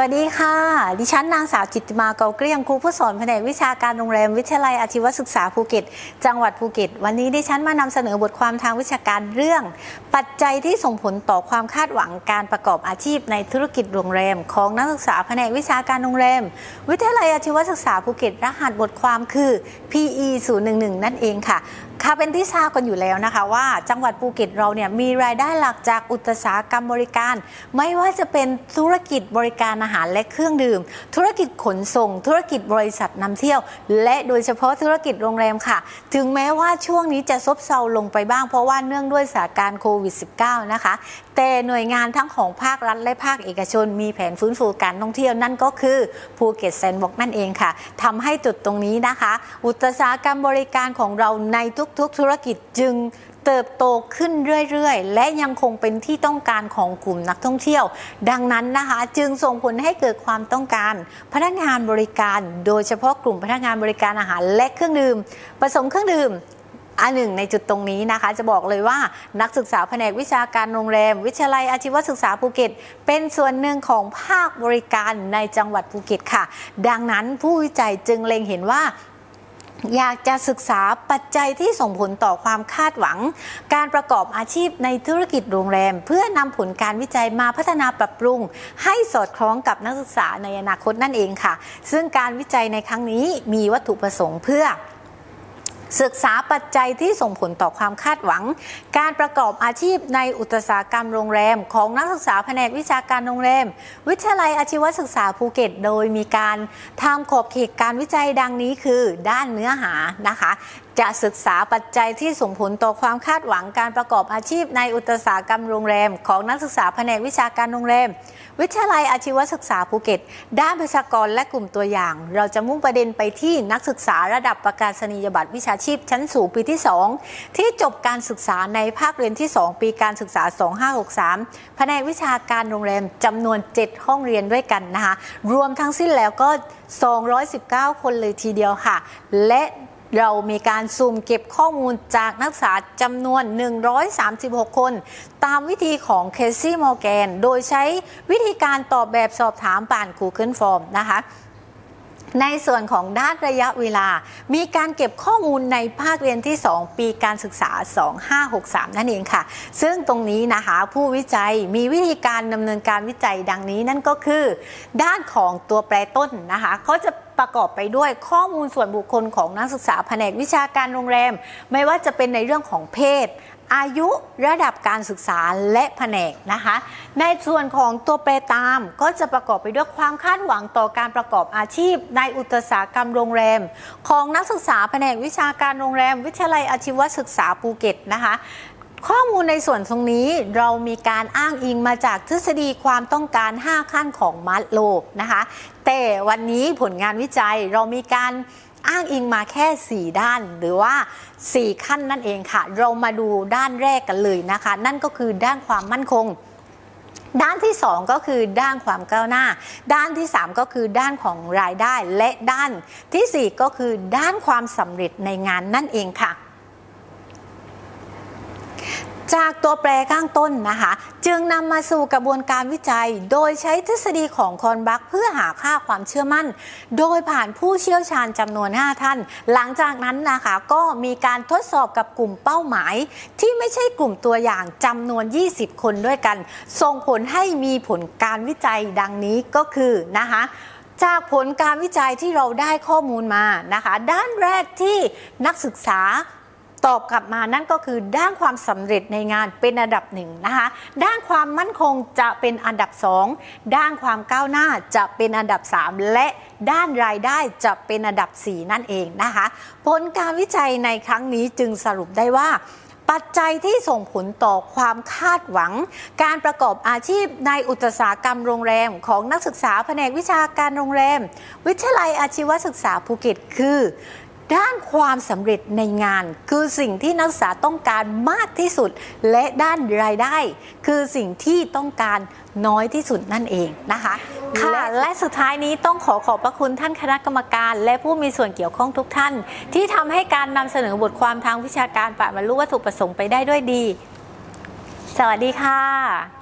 วัสดีค่ะ ดิฉันนางสาวจิตติมาเกาเกลี้ยงครูผู้สอนแผนกวิชาการโรงแรมวิทยาลัยอาชีวศึกษาภูเก็ต จังหวัดภูเก็ต วันนี้ดิฉันมานำเสนอบทความทางวิชาการเรื่อง ปัจจัยที่ส่งผลต่อความคาดหวังการประกอบอาชีพในธุรกิจโรงแรม ของนักศึกษาแผนกวิชาการโรงแรม วิทยาลัยอาชีวศึกษาภูเก็ต รหัสบทความคือ PE 011 นั่นเองค่ะ ค่ะเป็นที่ทราบกันอยู่แล้วนะคะว่าจังหวัดภูเก็ตเราเนี่ยมีรายได้หลักจากอุตสาหกรรมบริการ ไม่ว่าจะเป็นธุรกิจบริการอาหารและเครื่องดื่ม ธุรกิจขนส่ง ธุรกิจบริษัทนำเที่ยว และโดยเฉพาะธุรกิจโรงแรมค่ะ ถึงแม้ว่าช่วงนี้จะซบเซาลงไปบ้างเพราะว่าเนื่องด้วยสถานการณ์โควิด -19 นะคะ แต่หน่วยงานทั้งของภาครัฐและภาคเอกชน มีแผนฟื้นฟูการท่องเที่ยวนั่นก็คือภูเก็ตแซนด์บ็อกซ์นั่นเองค่ะทำให้จุดตรงนี้นะคะ อุตสาหกรรมบริการของเราในทุกๆ ธุรกิจจึงเติบโตขึ้นเรื่อยๆ และยังคงเป็นที่ต้องการของกลุ่มนักท่องเที่ยว ดังนั้นนะคะ จึงส่งผลให้เกิดความต้องการ พนักงานบริการ โดยเฉพาะกลุ่มพนักงานบริการอาหารและเครื่องดื่มผสมเครื่องดื่ม อันหนึ่งในจุดตรงนี้นะคะ จะบอกเลยว่านักศึกษาแผนกวิชาการโรงแรม วิทยาลัยอาชีวศึกษาภูเก็ต เป็นส่วนหนึ่งของภาคบริการในจังหวัดภูเก็ตค่ะ ดังนั้นผู้วิจัยจึงเล็งเห็นว่าอยากจะศึกษาปัจจัยที่ส่งผลต่อความคาดหวัง การประกอบอาชีพในธุรกิจโรงแรม เพื่อนำผลการวิจัยมาพัฒนาปรับปรุง ให้สอดคล้องกับนักศึกษาในอนาคตนั่นเองค่ะ ซึ่งการวิจัยในครั้งนี้มีวัตถุประสงค์เพื่อ ศึกษาปัจจัยที่ส่งผลต่อความคาดหวัง การประกอบอาชีพในอุตสาหกรรมโรงแรม ของนักศึกษาแผนกวิชาการโรงแรม วิทยาลัยอาชีวศึกษาภูเก็ต โดยมีการทำขอบเขตการวิจัยดังนี้คือ ด้านเนื้อหานะคะ จะศึกษาปัจจัยที่ส่งผลต่อความคาดหวังการประกอบอาชีพในอุตสาหกรรมโรงแรม ของนักศึกษาแผนกวิชาการโรงแรม วิทยาลัยอาชีวศึกษาภูเก็ต ด้านประชากรและกลุ่มตัวอย่าง เราจะมุ่งประเด็นไปที่นักศึกษาระดับประกาศนียบัตรวิชาชีพชั้นสูงปีที่ 2 ที่จบการศึกษาในภาคเรียนที่ 2 ปีการศึกษา 2563 แผนกวิชาการโรงแรมจำนวน 7 ห้องเรียนด้วยกันนะคะรวมทั้งสิ้นแล้วก็ 219 คนเลยทีเดียวค่ะ และ เรามีการซูมเก็บข้อมูลจากนักศึกษาจำนวน 136 คน ตามวิธีของเคซี่มอร์แกน โดยใช้วิธีการตอบแบบสอบถามผ่าน Google Form นะคะ ในส่วนของด้านระยะเวลา มีการเก็บข้อมูลในภาคเรียนที่ 2 ปีการศึกษา 2563 นั่นเองค่ะ ซึ่งตรงนี้นะคะผู้วิจัยมีวิธีการดำเนินการวิจัยดังนี้นั่นก็คือ ด้านของตัวแปรต้นนะคะเขาจะประกอบไปด้วยข้อมูลส่วนบุคคลของนักศึกษาแผนกวิชาการโรงแรม ไม่ว่าจะเป็นในเรื่องของเพศ อายุระดับการศึกษาและแผนกนะคะ ในส่วนของตัวแปรตามก็จะประกอบไปด้วยความคาดหวังต่อการประกอบอาชีพ ในอุตสาหกรรมโรงแรม ของนักศึกษาแผนกวิชาการโรงแรม วิทยาลัยอาชีวศึกษาภูเก็ตนะคะข้อมูลในส่วนตรงนี้เรามีการอ้างอิงมาจากทฤษฎีความต้องการ 5 ขั้นของมัดโลนะคะ แต่วันนี้ผลงานวิจัยเรามีการ อ้างอิงมาแค่ 4 ด้านหรือว่า 4 ขั้นนั่นเองค่ะ เรามาดูด้านแรกกันเลยนะคะ นั่นก็คือด้านความมั่นคงด้านที่ 2 ก็คือด้านความก้าวหน้า ด้านที่ 3 ก็คือด้านของรายได้ และด้านทีสี่4 ก็คือด้านความสำเร็จในงานนั่นเองค่ะ จากตัวแปรข้างต้นนะคะ จึงนำมาสู่กระบวนการวิจัย โดยใช้ทฤษฎีของคอนบักเพื่อหาค่าความเชื่อมั่น โดยผ่านผู้เชี่ยวชาญจำนวน 5 ท่าน หลังจากนั้นนะคะก็มีการทดสอบกับกลุ่มเป้าหมาย ที่ไม่ใช่กลุ่มตัวอย่างจำนวน 20 คนด้วยกัน ส่งผลให้มีผลการวิจัยดังนี้ก็คือนะคะจากผลการวิจัยที่เราได้ข้อมูลมานะคะ ด้านแรกที่นักศึกษา ตอบกลับมานั่นก็คือด้านความสำเร็จในงานเป็นอันดับหนึ่งนะคะ ด้านความมั่นคงจะเป็นอันดับสองด้านความก้าวหน้าจะเป็นอันดับ 3 และด้านรายได้จะเป็นอันดับ 4 นั่นเองนะคะ ผลการวิจัยในครั้งนี้จึงสรุปได้ว่าปัจจัยที่ส่งผลต่อความคาดหวัง การประกอบอาชีพในอุตสาหกรรมโรงแรมของนักศึกษาแผนกวิชาการโรงแรม วิทยาลัยอาชีวศึกษาภูเก็ตคือ ด้านความสำเร็จในงาน คือสิ่งที่นักศึกษาต้องการมากที่สุด และด้านรายได้ คือสิ่งที่ต้องการน้อยที่สุดนั่นเองนะคะค่ะและสุดท้ายนี้ต้องขอขอบพระคุณท่านคณะกรรมการ และผู้มีส่วนเกี่ยวข้องทุกท่าน ที่ทำให้การนำเสนอบทความทางวิชาการปะบรรลุวัตถุประสงค์ไปได้ด้วยดี สวัสดีค่ะ